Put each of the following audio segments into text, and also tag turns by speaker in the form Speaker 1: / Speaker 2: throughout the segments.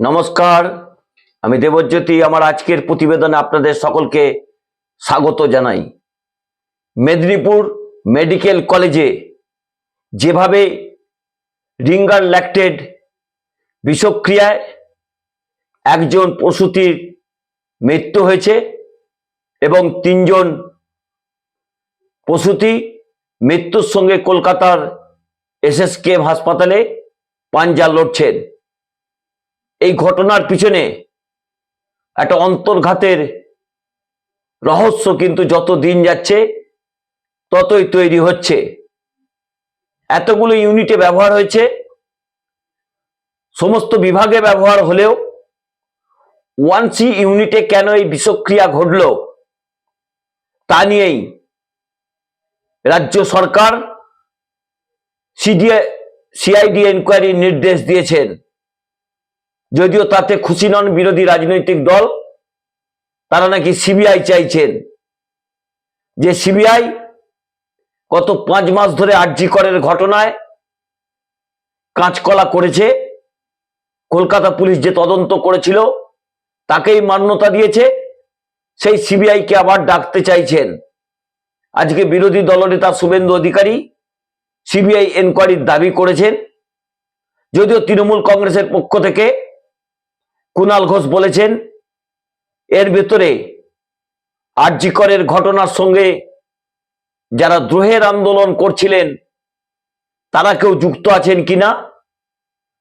Speaker 1: নমস্কার, আমি দেবজ্যোতি। আমার আজকের প্রতিবেদনে আপনাদের সকলকে স্বাগত জানাই। মেদিনীপুর মেডিকেল কলেজে যেভাবে রিঙ্গার ল্যাক্টেড বিষক্রিয়ায় একজন প্রসূতির মৃত্যু হয়েছে এবং তিনজন প্রসূতি মৃত্যুর সঙ্গে কলকাতার এসএসকেএম হাসপাতালে পাঞ্জা লড়ছেন। এই ঘটনার পিছনে একটা অন্তর্ঘাতের রহস্য কিন্তু যত দিন যাচ্ছে, ততই তৈরি হচ্ছে। এতগুলো ইউনিটে ব্যবহার হয়েছে, সমস্ত বিভাগে ব্যবহার হলেও ওয়ান সি ইউনিটে কেন এই বিষক্রিয়া ঘটল তা নিয়েই রাজ্য সরকার সিডিএ, সিআইডি এনকোয়ারির নির্দেশ দিয়েছেন। যদিও তাতে খুশি নন বিরোধী রাজনৈতিক দল, তারা নাকি সিবিআই চাইছেন যে সিবিআই গত পাঁচ মাস ধরে আরজি করের ঘটনায় কাঁচকলা করেছে। কলকাতা পুলিশ যে তদন্ত করেছিল, তাকেই মান্যতা দিয়েছে। সেই সিবিআইকে আবার ডাকতে চাইছেন। আজকে বিরোধী দলনেতা শুভেন্দু অধিকারী সিবিআই এনকোয়ারির দাবি করেছেন। যদিও তৃণমূল কংগ্রেসের পক্ষ থেকে কুণাল ঘোষ বলেছেন, এর ভেতরে আর্যিকরের ঘটনার সঙ্গে যারা দ্রোহের আন্দোলন করছিলেন, তারা কেউ যুক্ত আছেন কিনা,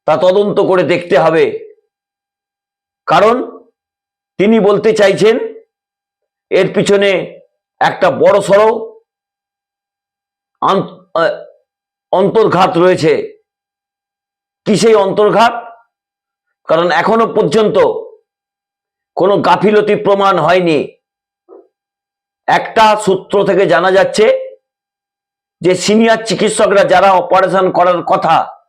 Speaker 1: তা তদন্ত করে দেখতে হবে। কারণ তিনি বলতে চাইছেন, এর পিছনে একটা বড় সড় অন্তর্ঘাত রয়েছে। কি সেই অন্তর্ঘাত? কারণ এখনও পর্যন্ত কোনো গাফিলতি প্রমাণ হয়নি। একটা সূত্র থেকে জানা যাচ্ছে যে সিনিয়র চিকিৎসকরা যারা অপারেশন করার কথা,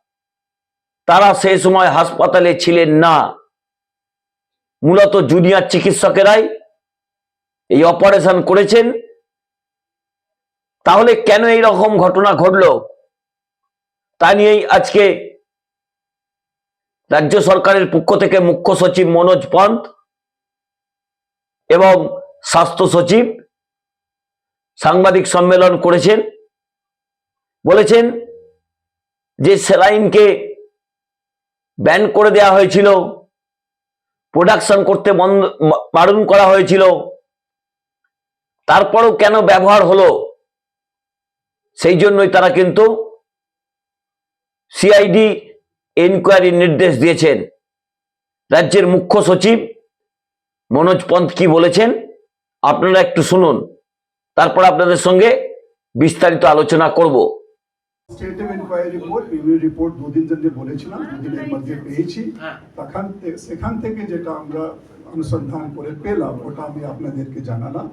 Speaker 1: তারা সেই সময় হাসপাতালে ছিলেন না। মূলত জুনিয়র চিকিৎসকেরাই এই অপারেশন করেছেন। তাহলে কেন এই রকম ঘটনা ঘটল? তা নিয়েই আজকে রাজ্য সরকারের পক্ষ থেকে মুখ্য সচিব মনোজ পন্ত এবং স্বাস্থ্য সচিব সাংবাদিক সম্মেলন করেছেন। বলেছেন যে স্যালাইনকে ব্যান করে দেওয়া হয়েছিল, প্রোডাকশন করতে বন্ধ, বারণ করা হয়েছিল, তারপরও কেন ব্যবহার হলো? সেই জন্যই তারা কিন্তু সিআইডি এনকোয়ারির নির্দেশ দিয়েছেন। রাজ্যের মুখ্য সচিব মনোজ পন্থ কি বলেছেন? আপনারা একটু শুনুন। তারপর আপনাদের সঙ্গে বিস্তারিত আলোচনা করব।
Speaker 2: স্টেটিভ ইনকোয়ারি রিপোর্ট রিভিউ রিপোর্ট দুদিন ধরে বলেছিলাম দুদিনের মধ্যে পেয়েছি। তখন সেখান থেকে যেটা আমরা অনুসন্ধান করে পেলাম ওটা আমি আপনাদেরকে জানালাম।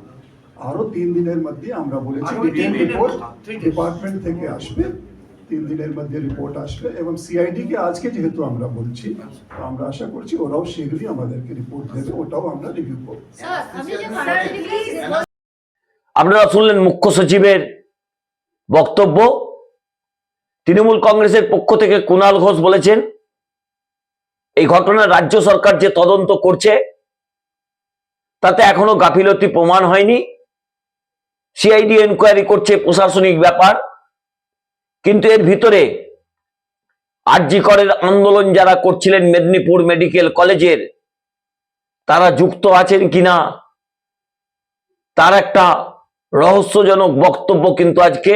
Speaker 2: আরও তিন দিনের মধ্যে আমরা বলেছি রিপোর্ট। ডিপার্টমেন্ট থেকে আসবে। তিন দিনের মধ্যে রিপোর্ট আসবে এবং সিআইডি কে আজকে যেহেতু আমরা বলছি তো আমরা আশা করছি ওরাও শীঘ্রই আমাদেরকে রিপোর্ট দেবে ওটাও আমরা রিভিউ করব।
Speaker 3: স্যার আমি যে খারাপ
Speaker 1: আপনারা শুনলেন মুখ্য সচিবের বক্তব্য। তৃণমূল কংগ্রেসের পক্ষ থেকে কুণাল ঘোষ বলেছেন এই ঘটনায় রাজ্য সরকার যে তদন্ত করছে তাতে এখনও গাফিলতি প্রমাণ হয়নি। সিআইডি এনকোয়ারি করছে প্রশাসনিক ব্যাপার। কিন্তু এর ভিতরে আরজি করের আন্দোলন যারা করছিলেন মেদিনীপুর মেডিকেল কলেজের, তারা যুক্ত আছেন কিনা, তার একটা রহস্যজনক বক্তব্য কিন্তু আজকে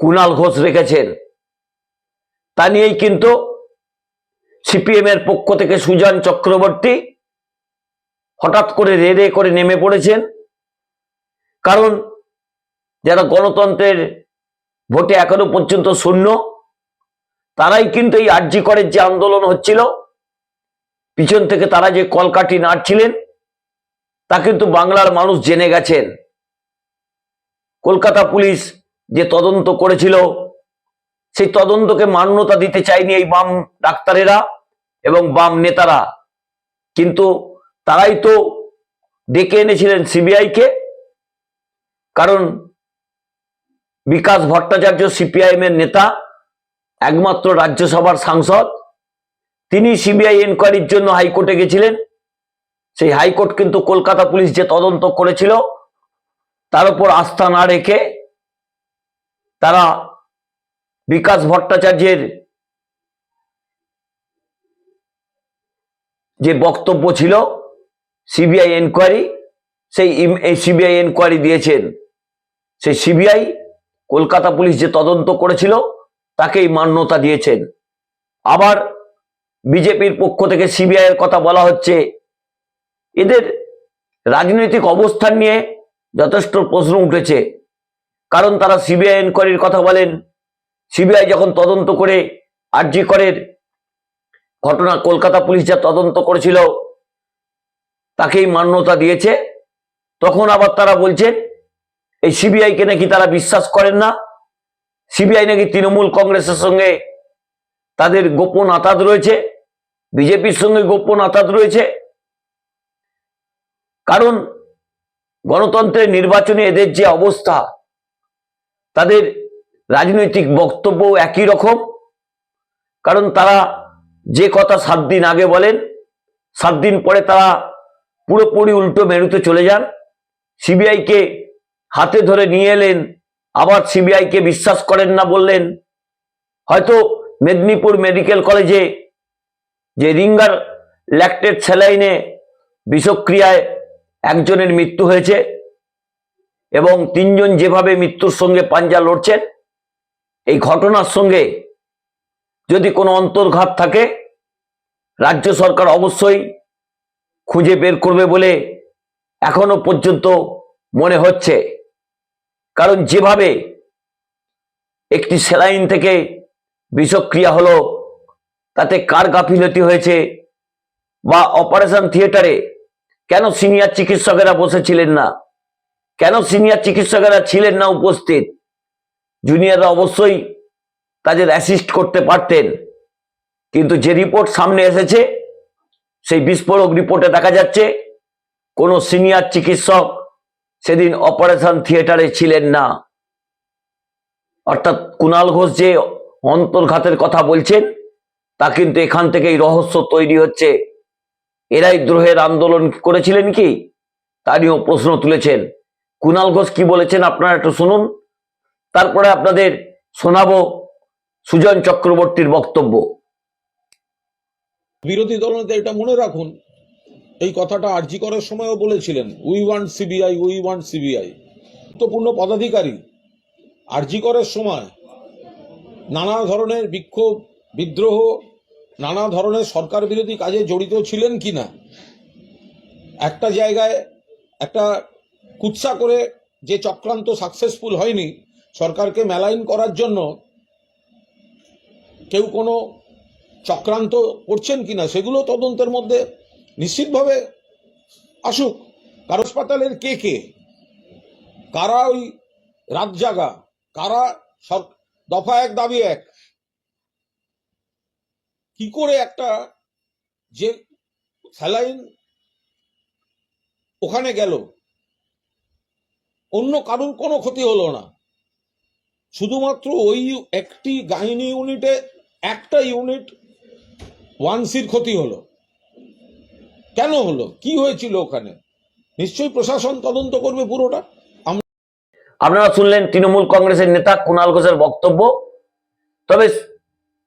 Speaker 1: কুণাল ঘোষ রেখেছেন। তা নিয়েই কিন্তু সিপিএম এর পক্ষ থেকে সুজান চক্রবর্তী হঠাৎ করে রে রে করে নেমে পড়েছেন। কারণ যারা গণতন্ত্রের ভোটে এখনও পর্যন্ত শূন্য। তারাই কিন্তু এই আর্জি করের যে আন্দোলন হচ্ছিল, পিছন থেকে তারা যে কলকাঠি নাড়ছিলেন, তা কিন্তু বাংলার মানুষ জেনে গেছেন। কলকাতা পুলিশ যে তদন্ত করেছিল, সেই তদন্তকে মান্যতা দিতে চায়নি এই বাম ডাক্তারেরা এবং বাম নেতারা। কিন্তু তারাই তো ডেকে এনেছিলেন সিবিআইকে, কারণ বিকাশ ভট্টাচার্য সিপিআইএম এর নেতা, একমাত্র রাজ্যসভার সাংসদ। তিনি সিবিআই এনকোয়ারির জন্য হাইকোর্টে গেছিলেন। সেই হাইকোর্ট কিন্তু কলকাতা পুলিশ যে তদন্ত করেছিল, তার উপর আস্থা না রেখে তারা বিকাশ ভট্টাচার্যের যে বক্তব্য ছিল সিবিআই এনকোয়ারি সেই সিবিআই এনকোয়ারি দিয়েছেন। সেই সিবিআই কলকাতা পুলিশ যে তদন্ত করেছিল, তাকেই মান্যতা দিয়েছেন। আবার বিজেপির পক্ষ থেকে সিবিআইয়ের কথা বলা হচ্ছে, এদের রাজনৈতিক অবস্থান নিয়ে যথেষ্ট প্রশ্ন উঠেছে। কারণ তারা সিবিআই এনকোয়ারির কথা বলেন। সিবিআই যখন তদন্ত করে আরজি করের ঘটনা কলকাতা পুলিশ যা তদন্ত করেছিল, তাকেই মান্যতা দিয়েছে। তখন আবার তারা বলছেন এই সিবিআইকে নাকি তারা বিশ্বাস করেন না? সিবিআই নাকি তৃণমূল কংগ্রেসের সঙ্গে তাদের গোপন আতাত রয়েছে? বিজেপির সঙ্গে গোপন আতাত রয়েছে? কারণ গণতন্ত্রের নির্বাচনে এদের যে অবস্থা, তাদের রাজনৈতিক বক্তব্য একই রকম। কারণ তারা যে কথা সাত দিন আগে বলেন, সাত দিন পরে তারা পুরোপুরি উল্টো মেরুতে চলে যান। সিবিআইকে হাতে ধরে নিয়ে এলেন। আবার সিবিআইকে বিশ্বাস করেন না বললেন। হয়তো মেদিনীপুর মেডিকেল কলেজে যে রিঙ্গার ল্যাকটেড স্যালাইনে বিষক্রিয়ায় একজনের মৃত্যু হয়েছে এবং তিনজন যেভাবে মৃত্যুর সঙ্গে পাঞ্জা লড়ছেন, এই ঘটনার সঙ্গে যদি কোনো অন্তর্ঘাত থাকে, রাজ্য সরকার অবশ্যই খুঁজে বের করবে বলে এখনও পর্যন্ত মনে হচ্ছে। কারণ যেভাবে একটি সেলাইন থেকে বিষক্রিয়া হলো, তাতে কার গাফিলতি হয়েছে বা অপারেশন থিয়েটারে কেন সিনিয়র চিকিৎসকেরা বসেছিলেন না? কেন সিনিয়র চিকিৎসকেরা ছিলেন না উপস্থিত? জুনিয়ররা অবশ্যই তাদের অ্যাসিস্ট করতে পারতেন। কিন্তু যে রিপোর্ট সামনে এসেছে, সেই বিস্ফোরক রিপোর্টে দেখা যাচ্ছে, কোনো সিনিয়র চিকিৎসক সেদিন অপারেশন থিয়েটারে ছিলেন না। অর্থাৎ কুণাল ঘোষ যে অন্তর্ঘাতের কথা বলছেন, তা কিন্তু এখান থেকেই রহস্য তৈরি হচ্ছে। এরাই দ্রোহের আন্দোলন করেছিলেন কি? তা নিয়েও প্রশ্ন তুলেছেন। কুণাল ঘোষ কি বলেছেন আপনারা একটু শুনুন। তারপরে আপনাদের শোনাবো সুজন চক্রবর্তীর বক্তব্য।
Speaker 4: বিরোধী দলনেতা এটা মনে রাখুন এই কথাটা আরজি করার সময়ও বলেছিলেন we want CBI we want CBI গুরুত্বপূর্ণ পদাধিকারী আরজি করার সময় নানা ধরনের বিক্ষোভ, বিদ্রোহ, নানা ধরনের সরকার বিরোধী কাজে জড়িত ছিলেন কিনা একটা জায়গায় একটা কুৎসা করে যে চক্রান্ত সাকসেসফুল হয়নি সরকারকে মেলাইন করার জন্য কেউ কোনো চক্রান্ত করছেন কিনা সেগুলো তদন্তের মধ্যে নিশ্চিতভাবে আসুক। কারও হাসপাতালের কে কে? কারা ওই রাত জাগা? কারা দফা এক, দাবি এক? কি করে একটা যে স্যালাইন ওখানে গেল? অন্য কারুর কোনো ক্ষতি হলো না। শুধুমাত্র ওই একটি গাইনি ইউনিটে একটা ইউনিট ওয়ান সির ক্ষতি হলো। কেন হলো? কি হয়েছিল ওখানে? নিশ্চয়ই প্রশাসন তদন্ত করবে পুরোটা?
Speaker 1: আপনারা শুনলেন তৃণমূল কংগ্রেসের নেতা কুণাল ঘোষের বক্তব্য। তবে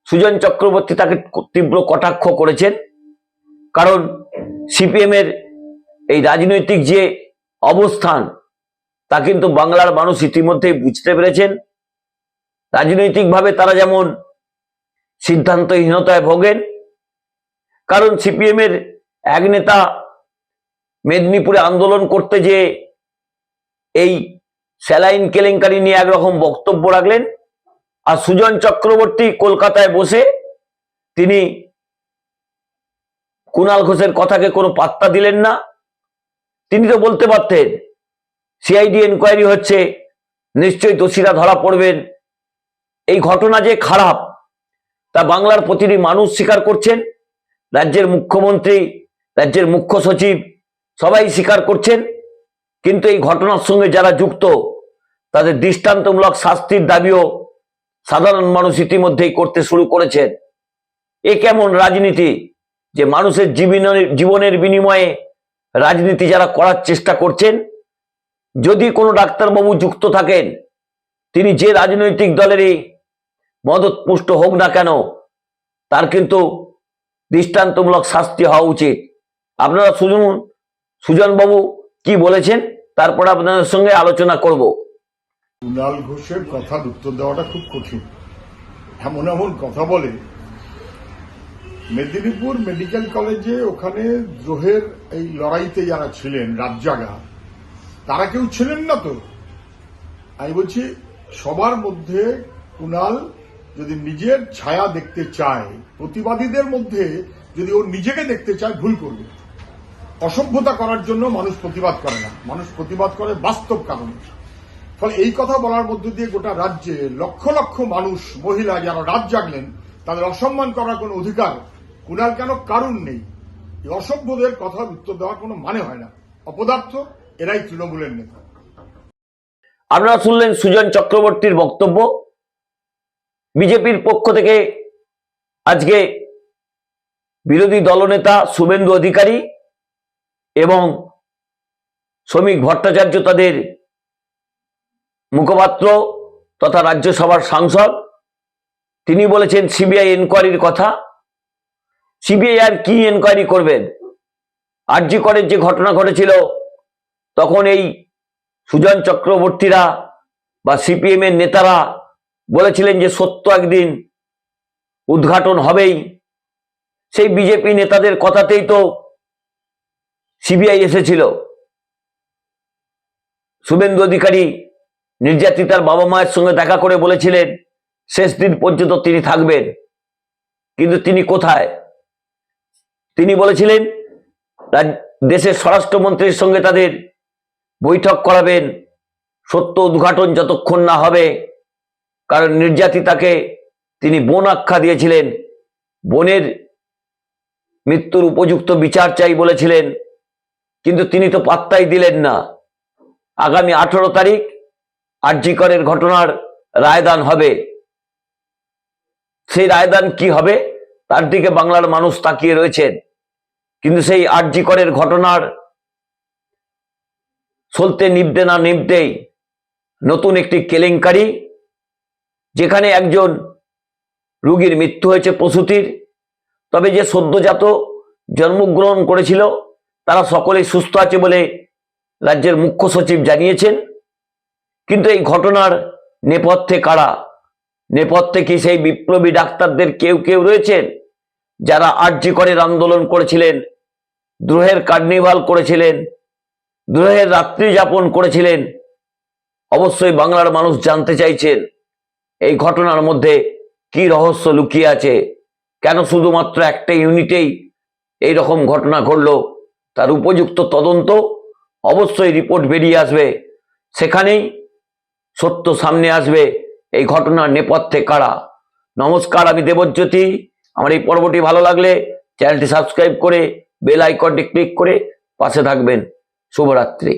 Speaker 1: সুজন চক্রবর্তী তাকে তীব্র কটাক্ষ করেছেন। কারণ সিপিএম এর এই রাজনৈতিক যে অবস্থান, তা কিন্তু বাংলার মানুষ ইতিমধ্যেই বুঝতে পেরেছেন। রাজনৈতিকভাবে তারা যেমন সিদ্ধান্তহীনতায় ভোগেন, কারণ সিপিএম এর এক নেতা মেদিনীপুরে আন্দোলন করতে যে এই স্যালাইন কেলেঙ্কারি নিয়ে একরকম বক্তব্য রাখলেন আর সুজন চক্রবর্তী কলকাতায় বসে তিনি কুণাল ঘোষের কথাকে কোনো পাত্তা দিলেন না। তিনি তো বলতে পারতেন, সিআইডি এনকোয়ারি হচ্ছে, নিশ্চয়ই দোষীরা ধরা পড়বেন। এই ঘটনা যে খারাপ, তা বাংলার প্রতিটি মানুষ স্বীকার করছেন। রাজ্যের মুখ্যমন্ত্রী রাজ্যের মুখ্য সচিব সবাই স্বীকার করছেন, কিন্তু এই ঘটনার সঙ্গে যারা যুক্ত, তাদের দৃষ্টান্তমূলক শাস্তির দাবিও সাধারণ মানুষ ইতিমধ্যেই করতে শুরু করেছেন। এ কেমন রাজনীতি যে মানুষের জীবনের জীবনের বিনিময়ে রাজনীতি যারা করার চেষ্টা করছেন, যদি কোনো ডাক্তারবাবু যুক্ত থাকেন, তিনি যে রাজনৈতিক দলেরই মদতপুষ্ট হোক না কেন, তার কিন্তু দৃষ্টান্তমূলক শাস্তি হওয়া উচিত। আপনারা শুনুন সুজনবাবু কি বলেছেন? তারপর আপনাদের সঙ্গে আলোচনা করব।
Speaker 5: কুণাল ঘোষের কথার উত্তর দেওয়াটা খুব কঠিন। এমন এমন কথা বলে, মেদিনীপুর মেডিকেল কলেজে ওখানে দ্রোহের এই লড়াইতে যারা ছিলেন, রাজ্জাগা, তারা কেউ ছিলেন না তো। আমি বলছি, সবার মধ্যে কুণাল যদি নিজের ছায়া দেখতে চায়, প্রতিবাদীদের মধ্যে যদি ও নিজেকে দেখতে চায়, ভুল করবে। অসভ্যতা করার জন্য মানুষ প্রতিবাদ করে না। মানুষ প্রতিবাদ করে বাস্তব কারণে। ফলে এই কথা বলার মধ্য দিয়ে গোটা রাজ্যে লক্ষ লক্ষ মানুষ, মহিলা যারা রাত জাগলেন, তাদের অসম্মান করার কোনো অধিকার কুণাল কেন কারণ নেই? এই অসভ্যদের কথার উত্তর দেওয়ার কোনো মানে হয় না। অপদার্থ, এরাই তৃণমূলের নেতা।
Speaker 1: আপনারা শুনলেন সুজন চক্রবর্তীর বক্তব্য। বিজেপির পক্ষ থেকে আজকে বিরোধী দলনেতা শুভেন্দু অধিকারী এবং শ্রমিক ভট্টাচার্য তাদের মুখপাত্র তথা রাজ্যসভার সাংসদ। তিনি বলেছেন, সিবিআই এনকোয়ারির কথা। সিবিআই আর কি এনকোয়ারি করবেন? আরজি করের যে ঘটনা ঘটেছিল, তখন এই সুজন চক্রবর্তীরা বা সিপিএম এর নেতারা বলেছিলেন যে, সত্য একদিন উদ্ঘাটন হবেই। সেই বিজেপি নেতাদের কথাতেই তো সিবিআই এসেছিল। শুভেন্দু অধিকারী নির্যাতিতার বাবা মায়ের সঙ্গে দেখা করে বলেছিলেন, শেষ দিন পর্যন্ত তিনি থাকবেন। কিন্তু তিনি কোথায়? তিনি বলেছিলেন দেশের স্বরাষ্ট্রমন্ত্রীর সঙ্গে তাদের বৈঠক করাবেন। সত্য উদ্ঘাটন যতক্ষণ না হবে, কারণ নির্যাতিতাকে তিনি বোন আখ্যা দিয়েছিলেন। বোনের মৃত্যুর উপযুক্ত বিচার চাই বলেছিলেন। কিন্তু তিনি তো পাত্তাই দিলেন না। আগামী আঠারো তারিখ আর্যিকরের ঘটনার রায়দান হবে। সেই রায়দান কি হবে, তার দিকে বাংলার মানুষ তাকিয়ে রয়েছেন। কিন্তু সেই আর্যিকরের ঘটনার চলতে নিবতে না নিবতেই নতুন একটি কেলেঙ্কারি, যেখানে একজন রুগীর মৃত্যু হয়েছে প্রসূতির তবে যে সদ্যজাত জন্মগ্রহণ করেছিল তারা সকলেই সুস্থ আছে বলে রাজ্যের মুখ্য সচিব জানিয়েছেন। কিন্তু এই ঘটনার নেপথ্যে কারা? নেপথ্যে কি সেই বিপ্লবী ডাক্তারদের কেউ কেউ রয়েছেন যারা আর্জি করের আন্দোলন করেছিলেন, দ্রোহের কার্নিভাল করেছিলেন, দ্রোহের রাত্রি যাপন করেছিলেন? অবশ্যই বাংলার মানুষ জানতে চাইছেন এই ঘটনার মধ্যে কি রহস্য লুকিয়ে আছে। কেন শুধুমাত্র একটা ইউনিটেই এই রকম ঘটনা ঘটলো? তার উপযুক্ত তদন্ত অবশ্যই রিপোর্ট বেরিয়ে আসবে। সেখানেই সত্য সামনে আসবে এই ঘটনার নেপথ্যে কারা। নমস্কার, আমি দেবজ্যোতি। আমার এই পর্বটি ভালো লাগলে চ্যানেলটি সাবস্ক্রাইব করে বেল আইকনটি ক্লিক করে পাশে থাকবেন। শুভরাত্রি।